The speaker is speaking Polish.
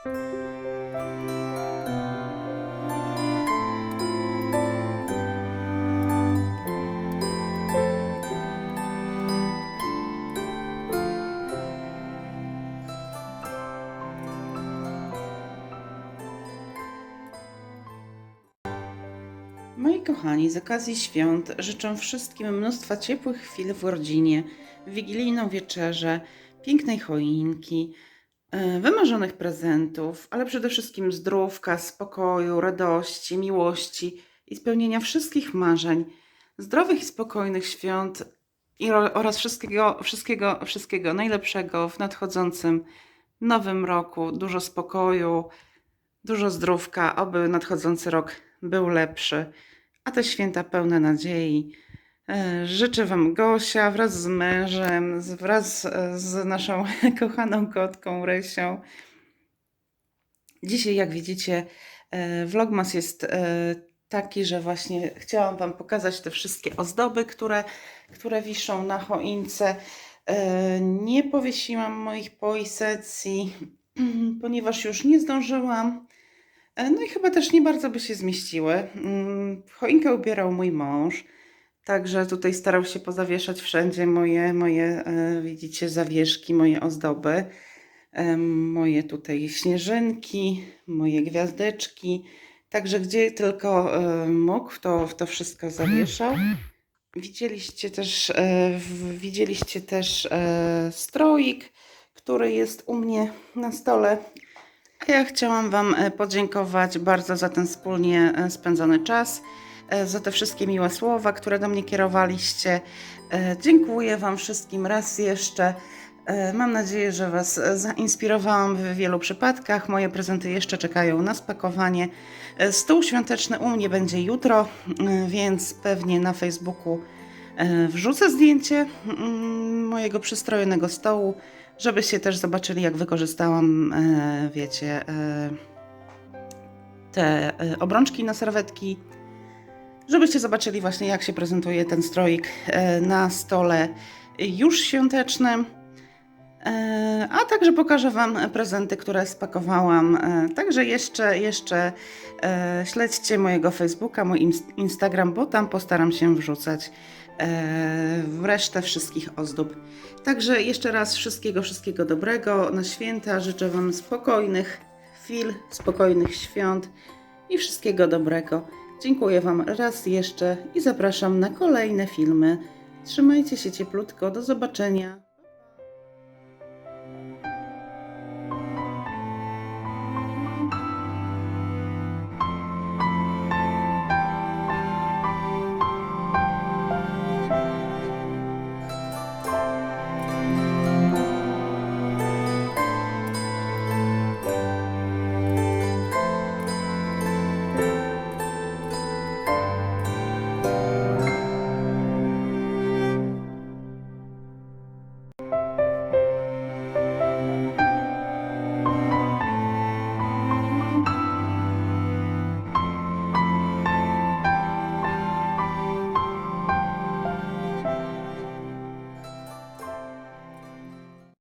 Moi kochani, z okazji świąt życzę wszystkim mnóstwa ciepłych chwil w rodzinie, wigilijną wieczerzę, pięknej choinki, wymarzonych prezentów, ale przede wszystkim zdrówka, spokoju, radości, miłości i spełnienia wszystkich marzeń, zdrowych i spokojnych świąt i oraz wszystkiego, wszystkiego, wszystkiego najlepszego w nadchodzącym nowym roku. Dużo spokoju, dużo zdrówka, oby nadchodzący rok był lepszy a te święta pełne nadziei. E, Życzę Wam Gosia wraz z mężem, wraz e, z naszą kochaną kotką Rysią. Dzisiaj, jak widzicie, e, vlogmas jest taki, że właśnie chciałam Wam pokazać te wszystkie ozdoby, które, które wiszą na choince. Nie powiesiłam moich poisecji, ponieważ już nie zdążyłam. No i chyba też nie bardzo by się zmieściły. Mm, Choinkę ubierał mój mąż, także tutaj starał się pozawieszać wszędzie moje, moje e, widzicie, zawieszki, moje ozdoby. Moje tutaj śnieżynki, moje gwiazdeczki. Także gdzie tylko e, mógł, to, to wszystko zawieszał. Widzieliście też, e, widzieliście też stroik, który jest u mnie na stole. A ja chciałam Wam podziękować bardzo za ten wspólnie spędzony czas, za te wszystkie miłe słowa, które do mnie kierowaliście. E, Dziękuję Wam wszystkim raz jeszcze. E, Mam nadzieję, że Was e, zainspirowałam w wielu przypadkach. Moje prezenty jeszcze czekają na spakowanie. E, Stół świąteczny u mnie będzie jutro, e, więc pewnie na Facebooku e, wrzucę zdjęcie mm, mojego przystrojonego stołu żebyście też zobaczyli, jak wykorzystałam, e, wiecie, e, te e, obrączki na serwetki, żebyście zobaczyli właśnie, jak się prezentuje ten stroik e, na stole już świątecznym. E, A także pokażę Wam prezenty, które spakowałam. E, Także jeszcze, jeszcze śledźcie mojego Facebooka, mój ins- Instagram, bo tam postaram się wrzucać resztę wszystkich ozdób. Także jeszcze raz wszystkiego, wszystkiego dobrego na święta. Życzę Wam spokojnych chwil, spokojnych świąt i wszystkiego dobrego. Dziękuję Wam raz jeszcze i zapraszam na kolejne filmy. Trzymajcie się cieplutko. Do zobaczenia.